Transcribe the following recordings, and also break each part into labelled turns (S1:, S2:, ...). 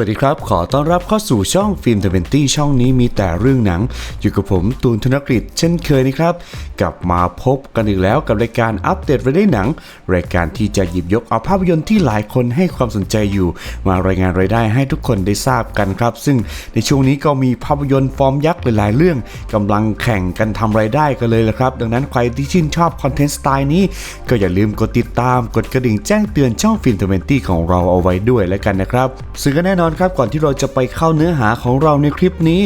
S1: วัสดีครับ ขอต้อนรับเข้าสู่ช่องฟิล์มเทเวนตี้ช่องนี้มีแต่เรื่องหนัง อยู่กับผมตูนธนกฤษเช่นเคยนะครับ กลับมาพบกันอีกแล้วกับรายการอัปเดตรายได้หนัง รายการที่จะหยิบยกเอาภาพยนตร์ที่หลายคนให้ความสนใจอยู่ มารายงานรายได้ให้ทุกคนได้ทราบกันครับ ซึ่งในช่วงนี้ก็มีภาพยนตร์ฟอร์มยักษ์หลาย ๆ เรื่องกำลังแข่งกันทำรายได้กันเลยละครับ ดังนั้นใครที่ชื่นชอบคอนเทนต์สไตล์นี้ ก็อย่าลืมกดติดตามกดกระดิ่งแจ้งเตือนช่องฟิล์มเทเวนตี้ของเราเอาไว้ด้วยแล้วกันนะครับซึ่งก็แน่นอนอนครับก่อนที่เราจะไปเข้าเนื้อหาของเราในคลิปนี้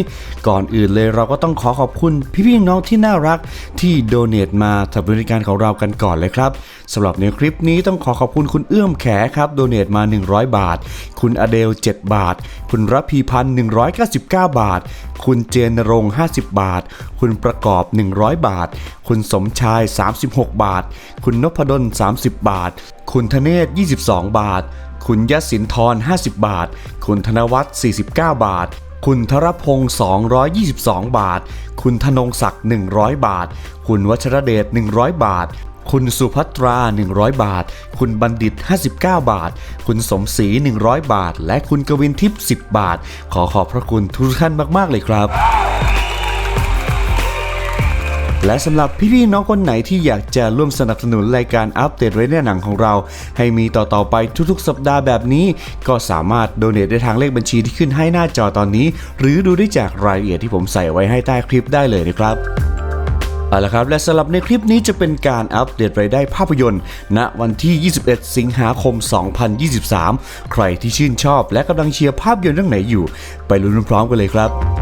S1: ก่อนอื่นเลยเราก็ต้องขอขอบคุณพี่ๆน้องที่น่ารักที่โดเน a t มาสำหรับบริการของเรากันก่อนเลยครับสำหรับในคลิปนี้ต้องขอขอบคุณคุณเอื้อมแขครับโดเน a t มา 100 บาท คุณอเดล 7 บาท คุณรพีพันธ์199 บาท คุณเจนรง50 บาท คุณประกอบ 100 บาท คุณสมชาย 36 บาท คุณนพดล 30 บาท คุณธเนศ 22 บาท คุณยศินทร 50 บาท คุณธนวัฒน์49 บาท คุณธรพงศ์222 บาท คุณธนงศักดิ์100 บาท คุณวัชรเดช 100 บาทคุณสุภัตรา 100 บาท คุณบัณฑิต 59 บาท คุณสมศรี 100 บาท และคุณกวินทิพย์ 10 บาท ขอขอบพระคุณทุกท่านมาก ๆ เลยครับ และสำหรับพี่ๆน้องคนไหนที่อยากจะร่วมสนับสนุนรายการอัปเดตเรื่อหนังของเรา ให้มีต่อๆไปทุกๆ สัปดาห์แบบนี้ ก็สามารถโดเนทได้ทางเลขบัญชีที่ขึ้นให้หน้าจอตอนนี้ หรือดูได้จากรายละเอียดที่ผมใส่ไว้ให้ใต้คลิปได้เลยนะครับเอาละครับและสำหรับในคลิปนี้จะเป็นการอัปเดตรายได้ภาพยนตร์ ณวันที่ 21 สิงหาคม 2023 ใครที่ชื่นชอบและกำลังเชียร์ภาพยนตร์เรื่องไหนอยู่ ไปลุ้นพร้อมกันเลยครับ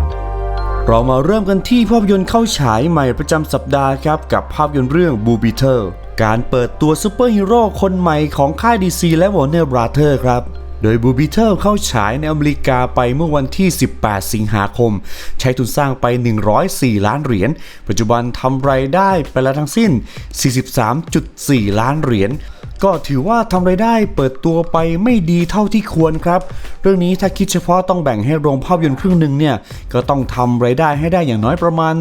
S1: เรามาเริ่มกันที่ภาพยนตร์เข้าฉายใหม่ประจำสัปดาห์ครับ กับภาพยนตร์เรื่องบูบิเทอร์การเปิดตัวซูเปอร์ฮีโร่คนใหม่ของค่ายดีซีและ Warner Brother ครับโดยบูบิเทอร์เข้าฉายในอเมริกาไปเมื่อวันที่ 18 สิงหาคม ใช้ทุนสร้างไป 104 ล้านเหรียญ ปัจจุบันทำรายได้ไปแล้วทั้งสิ้น 43.4 ล้านเหรียญ ก็ถือว่าทำรายได้เปิดตัวไปไม่ดีเท่าที่ควรครับ เรื่องนี้ถ้าคิดเฉพาะต้องแบ่งให้โรงภาพยนตร์ครึ่งหนึ่งเนี่ย ก็ต้องทำรายได้ให้ได้อย่างน้อยประมาณ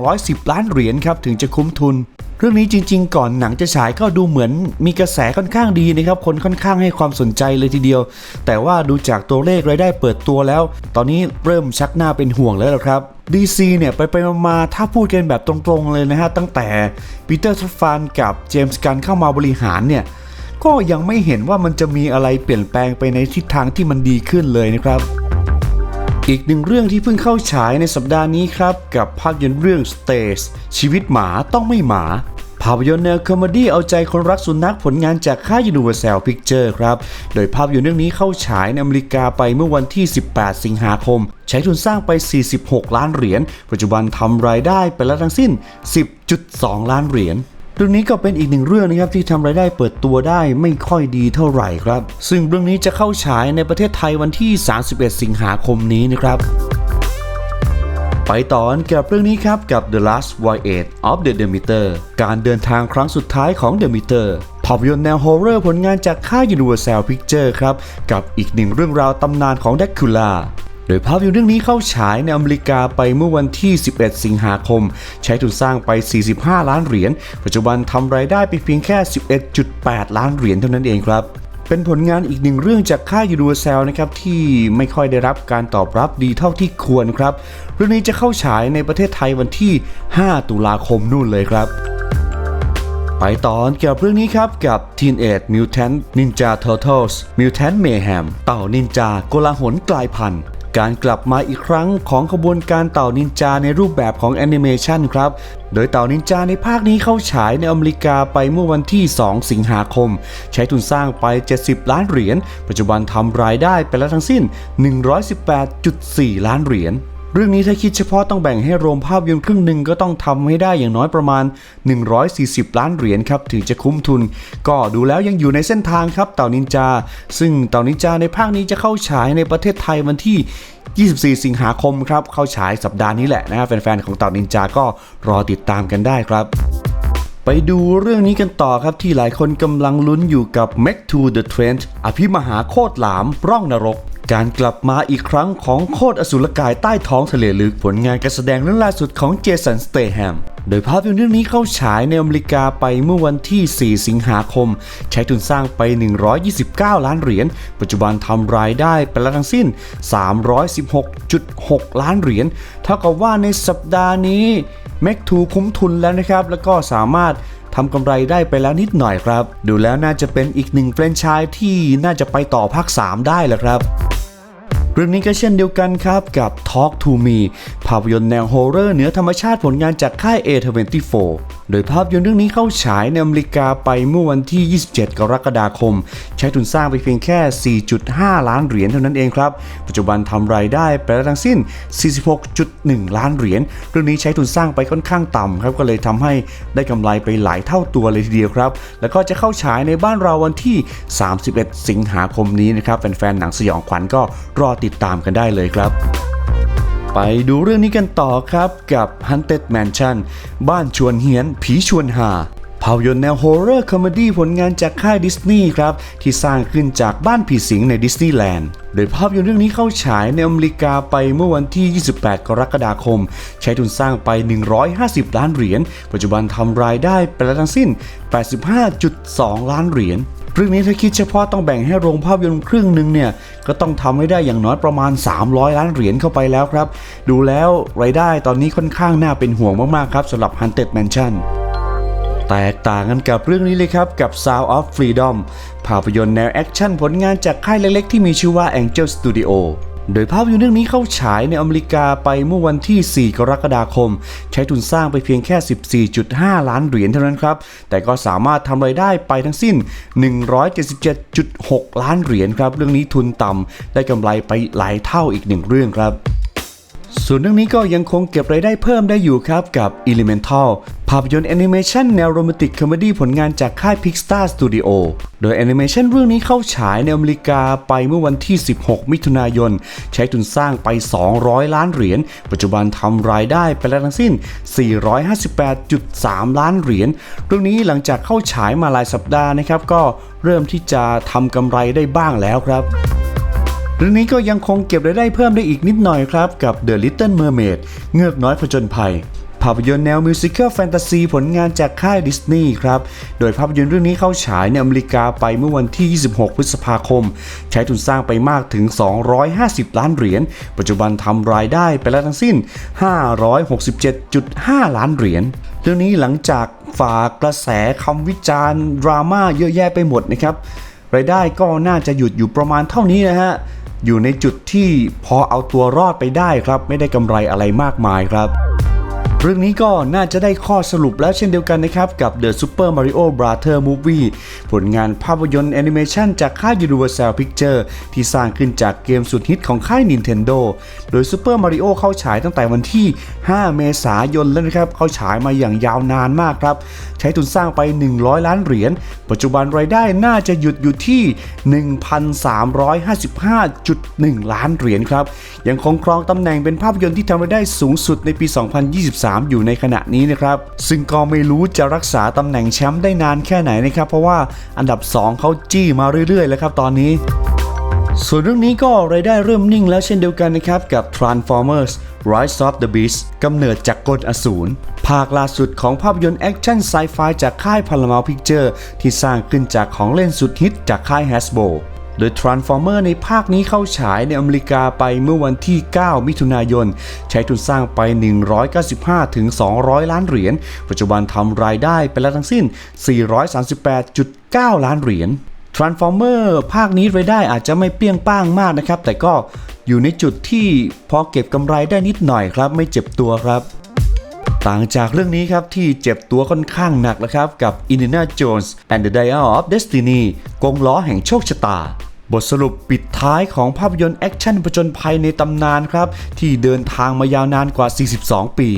S1: 210 ล้านเหรียญครับถึงจะคุ้มทุนเรื่องนี้จริงๆ ก่อนหนังจะฉายก็ดูเหมือนมีกระแสค่อนข้างดีนะครับ คนค่อนข้างให้ความสนใจเลยทีเดียว แต่ว่าดูจากตัวเลขรายได้เปิดตัวแล้ว ตอนนี้เริ่มชักหน้าเป็นห่วงแล้วละครับ DC เนี่ยไปไปมาถ้าพูดกันแบบตรงๆเลยนะฮะ ตั้งแต่ปีเตอร์ทัฟฟานกับเจมส์กันเข้ามาบริหารเนี่ย ก็ยังไม่เห็นว่ามันจะมีอะไรเปลี่ยนแปลงไปในทิศทางที่มันดีขึ้นเลยนะครับ อีกหนึ่งเรื่องที่เพิ่งเข้าฉายในสัปดาห์นี้ครับ กับภาพยนตร์เรื่อง Stays ชีวิตหมาต้องไม่หมาภาพยนตร์แนวคอมเมดี้เอาใจคนรักสุนัขผลงานจากค่าย Universal Picture ครับ โดยภาพยนตร์เรื่องนี้เข้าฉายในอเมริกาไปเมื่อวันที่ 18 สิงหาคม ใช้ทุนสร้างไป 46 ล้านเหรียญ ปัจจุบันทำรายได้ไปแล้วทั้งสิ้น 10.2 ล้านเหรียญ เรื่องนี้ก็เป็นอีกหนึ่งเรื่องนะครับที่ทำรายได้เปิดตัวได้ไม่ค่อยดีเท่าไหร่ครับ ซึ่งเรื่องนี้จะเข้าฉายในประเทศไทยวันที่ 31 สิงหาคมนี้นะครับไปต่อกันกับเรื่องนี้ครับกับ The Last Voyage of the Demeter การเดินทางครั้งสุดท้ายของ Demeter ภาพยนตร์แนวฮอร์เรอร์ผลงานจากค่าย Universal Picture ครับ กับอีกหนึ่งเรื่องราวตำนานของ Dracula โดยภาพยนตร์เรื่องนี้เข้าฉายในอเมริกาไปเมื่อวันที่ 11 สิงหาคม ใช้ทุนสร้างไป 45 ล้านเหรียญ ปัจจุบันทำรายได้ไปเพียงแค่ 11.8 ล้านเหรียญเท่านั้นเองครับเป็นผลงานอีกหนึ่งเรื่องจากค่ายยูดูเซลนะครับที่ไม่ค่อยได้รับการตอบรับดีเท่าที่ควรครับ เรื่องนี้จะเข้าฉายในประเทศไทยวันที่ 5 ตุลาคมนู่นเลยครับ ไปต่อเกี่ยวกับเรื่องนี้ครับกับ Teenage Mutant Ninja Turtles Mutant Mayhem เต่านินจากลาหลกลายพันธุ์ การกลับมาอีกครั้งของขบวนการเต่านินจาในรูปแบบของแอนิเมชันครับ โดยเต่านินจาในภาคนี้เข้าฉายในอเมริกาไปเมื่อวันที่ 2 สิงหาคม ใช้ทุนสร้างไป 70 ล้านเหรียญ ปัจจุบันทำรายได้ไปแล้วทั้งสิ้น 118.4 ล้านเหรียญ เรื่องนี้ถ้าคิดเฉพาะต้องแบ่งให้โรงภาพยนตร์ครึ่งหนึ่งก็ต้องทำให้ได้อย่างน้อยประมาณ 140 ล้านเหรียญครับถึงจะคุ้มทุน ก็ดูแล้วยังอยู่ในเส้นทางครับเต่านินจา ซึ่งเต่านินจาในภาคนี้จะเข้าฉายในประเทศไทยวันที่ 24 สิงหาคมครับเข้าฉายสัปดาห์นี้แหละนะครับแฟนๆของเต่านินจาก็รอติดตามกันได้ครับไปดูเรื่องนี้กันต่อครับที่หลายคนกำลังลุ้นอยู่กับ m a c to the Trent อภิมหาโคตรหลามร่องนรก การกลับมาอีกครั้งของโคตรอสุรกายใต้ท้องทะเลลึกผลงานการแสดงเรื่องล่าสุดของเจสันสเตแฮม โดยภาพยนตร์เรื่องนี้เข้าฉายในอเมริกาไปเมื่อวันที่ 4 สิงหาคม ใช้ทุนสร้างไป 129 ล้านเหรียญ ปัจจุบันทำรายได้ไปแล้วทั้งสิ้น 316.6 ล้านเหรียญ เท่ากับว่าในสัปดาห์นี้แม็กทูคุ้มทุนแล้วนะครับ แล้วก็สามารถทำกำไรได้ไปแล้วนิดหน่อยครับ ดูแล้วน่าจะเป็นอีกหนึ่งแฟรนไชส์ที่น่าจะไปต่อภาค 3 ได้แหละครับ เรื่องนี้ก็เช่นเดียวกันครับกับ Talk to Me ภาพยนตร์แนวโฮอร์เรอร์เหนือธรรมชาติผลงานจากค่าย A24 โดยภาพยนตร์เรื่องนี้เข้าฉายในอเมริกาไปเมื่อวันที่ 27 กรกฎาคม ใช้ทุนสร้างไปเพียงแค่ 4.5 ล้านเหรียญเท่านั้นเองครับ ปัจจุบันทำรายได้ไปแล้วทั้งสิ้น 46.1 ล้านเหรียญ เรื่องนี้ใช้ทุนสร้างไปค่อนข้างต่ำครับ ก็เลยทำให้ได้กำไรไปหลายเท่าตัวเลยทีเดียวครับ แล้วก็จะเข้าฉายในบ้านเราวันที่ 31 สิงหาคมนี้นะครับ แฟนๆ หนังสยองขวัญก็รอติดตามกันได้เลยครับ ไปดูเรื่องนี้กันต่อครับกับ Hunted Mansion บ้านชวนเฮียน ผีชวนหาภาพยนตร์แนวโฮร์เรอร์คอมเมดี้ผลงานจากค่ายดิสนีย์ครับ ที่สร้างขึ้นจากบ้านผีสิงในดิสนีย์แลนด์โดยภาพยนตร์เรื่องนี้เข้าฉายในอเมริกาไปเมื่อวันที่ 28 กรกฎาคม ใช้ทุนสร้างไป 150 ล้านเหรียญ ปัจจุบันทำรายได้ไปแล้วทั้งสิ้น 85.2 ล้านเหรียญ เรื่องนี้ถ้าคิดเฉพาะต้องแบ่งให้โรงภาพยนตร์ครึ่งหนึ่งเนี่ยก็ต้องทำให้ได้อย่างน้อยประมาณ 300 ล้านเหรียญเข้าไปแล้วครับ ดูแล้วรายได้ตอนนี้ค่อนข้างน่าเป็นห่วงมากๆครับสำหรับ Hunted Mansion แตกต่างกันกับเรื่องนี้เลยครับ กับ Sound of Freedom ภาพยนตร์แนวแอคชั่นผลงานจากค่ายเล็กๆ ที่มีชื่อว่า Angel Studio โดยภาพยนตร์เรื่องนี้เข้าฉายในอเมริกาไปเมื่อวันที่ 4 กรกฎาคม ใช้ทุนสร้างไปเพียงแค่ 14.5 ล้านเหรียญเท่านั้นครับ แต่ก็สามารถทำรายได้ไปทั้งสิ้น 177.6 ล้านเหรียญครับ เรื่องนี้ทุนต่ำได้กำไรไปหลายเท่าอีกหนึ่งเรื่องครับ ส่วนเรื่องนี้ก็ยังคงเก็บรายได้เพิ่มได้อยู่ครับกับ Elemental ภาพยนตร์แอนิเมชันแนวโรแมนติกคอมเมดี้ผลงานจากค่าย Pixar Studio โดยแอนิเมชันเรื่องนี้เข้าฉายในอเมริกาไปเมื่อวันที่ 16 มิถุนายน ใช้ทุนสร้างไป 200 ล้านเหรียญ ปัจจุบันทำรายได้ไปแล้วทั้งสิ้น 458.3 ล้านเหรียญ เรื่องนี้หลังจากเข้าฉายมาหลายสัปดาห์นะครับ ก็เริ่มที่จะทำกำไรได้บ้างแล้วครับ เรื่องนี้ก็ยังคงเก็บรายได้เพิ่มได้อีกนิดหน่อยครับ กับ The Little Mermaid เงือกน้อยผจญภัย ภาพยนตร์แนวมิวสิควลแฟนตาซีผลงานจากค่ายดิสนีย์ครับ โดยภาพยนตร์เรื่องนี้เข้าฉายในอเมริกาไปเมื่อวันที่ 26 พฤษภาคม ใช้ทุนสร้างไปมากถึง 250 ล้านเหรียญ ปัจจุบันทำรายได้ไปแล้วทั้งสิ้น 567.5 ล้านเหรียญเรื่องนี้หลังจากฝากกระแสคำวิจารณ์ดราม่าเยอะแยะไปหมดนะครับรายได้ก็น่าจะหยุดอยู่ประมาณเท่านี้นะฮะ อยู่ในจุดที่พอเอาตัวรอดไปได้ครับ ไม่ได้กำไรอะไรมากมายครับ รื่องนี้ก็น่าจะได้ข้อสรุปแล้วเช่นเดียวกันนะครับ กับ The Super Mario Brother Movie ผลงานภาพยนตร์แอนิเมชันจากค่าย Universal Pictures ที่สร้างขึ้นจากเกมสุดฮิตของค่าย Nintendo โดย Super Mario เข้าฉายตั้งแต่วันที่ 5 เมษายนแล้วนะครับ เข้าฉายมาอย่างยาวนานมากครับ ใช้ทุนสร้างไป 100 ล้านเหรียญ ปัจจุบันรายได้น่าจะหยุดอยู่ที่ 1,355.1 ล้านเหรียญครับ ยังคงครองตำแหน่งเป็นภาพยนตร์ที่ทำรายได้สูงสุดในปี 2023อยู่ในขณะนี้นะครับ ซึ่งก็ไม่รู้จะรักษาตำแหน่งแชมป์ได้นานแค่ไหนนะครับ เพราะว่าอันดับ 2เขาจี้มาเรื่อยๆ แล้วครับตอนนี้ ส่วนเรื่องนี้ก็รายได้เริ่มนิ่งแล้วเช่นเดียวกันนะครับ กับ Transformers Rise of the Beast กำเนิดจากกลอสูรภาคล่าสุดของภาพยนตร์แอคชั่นไซไฟจากค่าย Paramount Picture ที่สร้างขึ้นจากของเล่นสุดฮิตจากค่าย Hasbro โดย Transformer ในภาคนี้เข้าฉายในอเมริกาไปเมื่อวันที่ 9 มิถุนายน ใช้ทุนสร้างไป 195 ถึง 200 ล้านเหรียญ ปัจจุบันทำรายได้ไปแล้วทั้งสิ้น 438.9 ล้านเหรียญ Transformer ภาคนี้รายได้อาจจะไม่เปรี้ยงป้างมากนะครับ แต่ก็อยู่ในจุดที่พอเก็บกำไรได้นิดหน่อยครับ ไม่เจ็บตัวครับต่างจากเรื่องนี้ครับที่เจ็บตัวค่อนข้างหนักนะครับกับ Indiana Jones and the Dial of Destiny กงล้อแห่งโชคชะตา บทสรุปปิดท้ายของภาพยนตร์แอคชั่นผจญภัยในตำนานครับ ที่เดินทางมายาวนานกว่า 42 ปี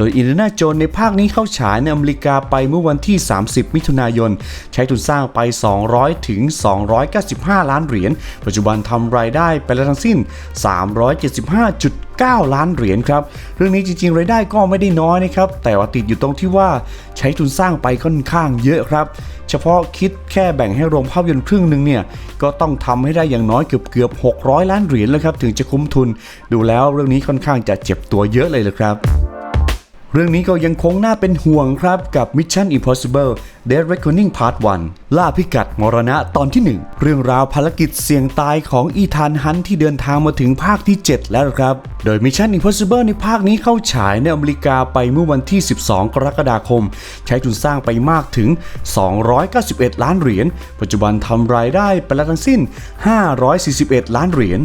S1: โดยอินเดน่าโจนในภาคนี้เข้าฉายในอเมริกาไปเมื่อวันที่ 30 มิถุนายน ใช้ทุนสร้างไป 200 ถึง 295 ล้านเหรียญ ปัจจุบันทำรายได้ไปแล้วทั้งสิ้น 375.9ล้านเหรียญครับ เรื่องนี้จริงๆ รายได้ก็ไม่ได้น้อยนะครับ แต่ว่าติดอยู่ตรงที่ว่าใช้ทุนสร้างไปค่อนข้างเยอะครับ เฉพาะคิดแค่แบ่งให้โรงภาพยนตร์ครึ่งหนึ่งเนี่ย ก็ต้องทำให้ได้อย่างน้อยเกือบเกือบๆ600 ล้านเหรียญแล้วครับ ถึงจะคุ้มทุน ดูแล้วเรื่องนี้ค่อนข้างจะเจ็บตัวเยอะเลยเลยครับ เรื่องนี้ก็ยังคงน่าเป็นห่วงครับกับ Mission Impossible Dead Reckoning Part 1 ล่าพิกัดมรณะตอนที่ 1 เรื่องราวภารกิจเสี่ยงตายของอีธานฮันที่เดินทางมาถึงภาคที่ 7 แล้วครับ โดย Mission Impossible ในภาคนี้เข้าฉายในอเมริกาไปเมื่อวันที่ 12 กรกฎาคม ใช้ทุนสร้างไปมากถึง 291 ล้านเหรียญ ปัจจุบันทำรายได้ไปแล้วทั้งสิ้น 541 ล้านเหรียญ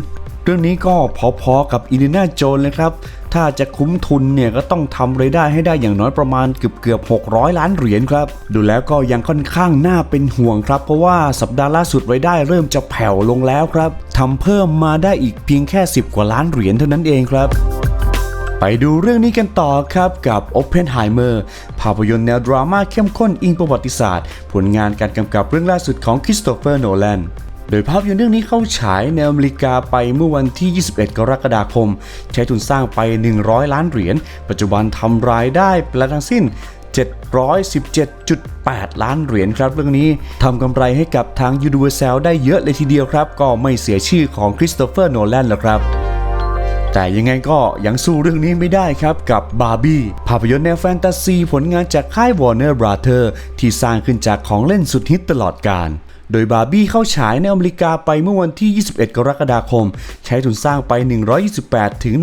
S1: เรื่องนี้ก็พอๆกับอินเดน่าโจนเลยครับ ถ้าจะคุ้มทุนเนี่ยก็ต้องทำรายได้ให้ได้อย่างน้อยประมาณเกือบเกือบ600 ล้านเหรียญครับ ดูแล้วก็ยังค่อนข้างน่าเป็นห่วงครับ เพราะว่าสัปดาห์ล่าสุดรายได้เริ่มจะแผ่วลงแล้วครับทำเพิ่มมาได้อีกเพียงแค่ 10 กว่าล้านเหรียญเท่านั้นเองครับไปดูเรื่องนี้กันต่อครับกับ Oppenheimer ภาพยนตร์แนวดราม่าเข้มข้นอิงประวัติศาสตร์ ผลงานการกำกับเรื่องล่าสุดของคริสโตเฟอร์โนแลน ดยภาพยนตร์เรื่องนี้เข้าฉายในอเมริกาไปเมื่อวันที่ 21 กรกฎาคม ใช้ทุนสร้างไป 100 ล้านเหรียญ ปัจจุบันทำรายได้ไปแล้วทั้งสิ้น 717.8 ล้านเหรียญครับเรื่องนี้ทำกำไรให้กับทาง Universal ได้เยอะเลยทีเดียวครับ ก็ไม่เสียชื่อของคริสโตเฟอร์โนแลนแล้วครับแต่ยังไงก็ยังสู้เรื่องนี้ไม่ได้ครับกับบาร์บี้ภาพยนตร์แนวแฟนตาซีผลงานจากค่าย Warner Brother ที่สร้างขึ้นจากของเล่นสุดฮิตตลอดกาล โดยบาร์บี้เข้าฉายในอเมริกาไปเมื่อวันที่ 21 กรกฎาคม ใช้ทุนสร้างไป 128 ถึง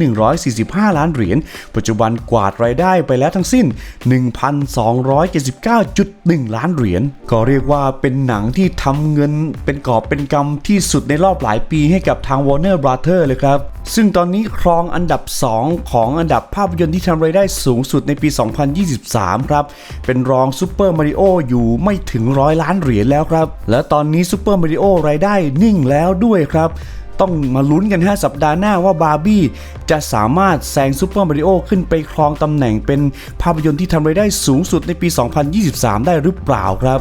S1: 145 ล้านเหรียญ ปัจจุบันกวาดรายได้ไปแล้วทั้งสิ้น 1,279.1 ล้านเหรียญ ก็เรียกว่าเป็นหนังที่ทำเงินเป็นกอบเป็นกำที่สุดในรอบหลายปีให้กับทาง Warner Brother เลยครับ ซึ่งตอนนี้ครองอันดับ 2 ของอันดับภาพยนตร์ที่ทำรายได้สูงสุดในปี 2023 ครับ เป็นรองซูเปอร์มาริโออยู่ไม่ถึงร้อยล้านเหรียญแล้วครับ และตอนอนนี้ซูเปอร์มาริโอรายได้นิ่งแล้วด้วยครับ ต้องมาลุ้นกันฮะสัปดาห์หน้าว่าบาร์บี้จะสามารถแซงซูเปอร์มาริโอขึ้นไปครองตำแหน่งเป็นภาพยนตร์ที่ทำรายได้สูงสุดในปี 2023 ได้หรือเปล่าครับ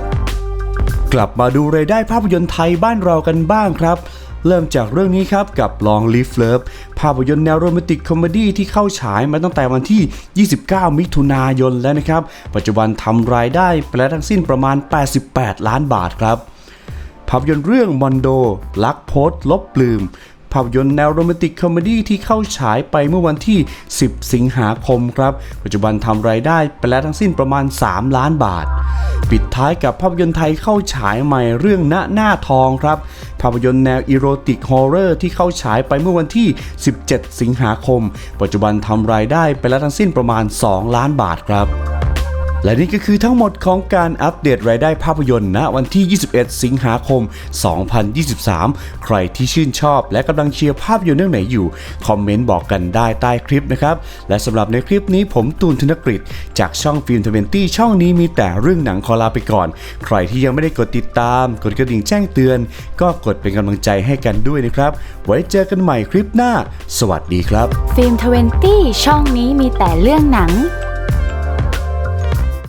S1: กลับมาดูรายได้ภาพยนตร์ไทยบ้านเรากันบ้างครับเริ่มจากเรื่องนี้ครับกับ Long Live Love ภาพยนตร์แนวโรแมนติกคอมเมดี้ที่เข้าฉายมาตั้งแต่วันที่ 29 มิถุนายนแล้วนะครับ ปัจจุบันทำรายได้ไปแล้วทั้งสิ้นประมาณ 88 ล้านบาทครับ ภาพยนตร์เรื่องมอนโดลักโพสลบปลืม ภาพยนตร์แนวโรแมนติกคอมเมดี้ที่เข้าฉายไปเมื่อวันที่ 10 สิงหาคมครับ ปัจจุบันทำรายได้ไปแล้วทั้งสิ้นประมาณ 3 ล้านบาท ปิดท้ายกับภาพยนตร์ไทยเข้าฉายใหม่เรื่องณหน้าทองครับ ภาพยนตร์แนวอีโรติกฮอร์เรอร์ที่เข้าฉายไปเมื่อวันที่ 17 สิงหาคม ปัจจุบันทำรายได้ไปแล้วทั้งสิ้นประมาณ 2 ล้านบาทครับ และนี่ก็คือทั้งหมดของการอัปเดตรายได้ภาพยนตร์ณวันที่ 21 สิงหาคม 2023 ใครที่ชื่นชอบและกำลังเชียร์ภาพยนตร์เรื่องไหนอยู่ คอมเมนต์บอกกันได้ใต้คลิปนะครับ และสำหรับในคลิปนี้ผมตูนธนกฤษจากช่องฟิล์มทเวนตี้ช่องนี้มีแต่เรื่องหนังขอลาไปก่อน ใครที่ยังไม่ได้กดติดตาม กดกระดิ่งแจ้งเตือน ก็กดเป็นกำลังใจให้กันด้วยนะครับ ไว้เจอกันใหม่คลิปหน้า สวัสดีครับ
S2: ฟิล์มทเวนตี้ช่องนี้มีแต่เรื่องหนัง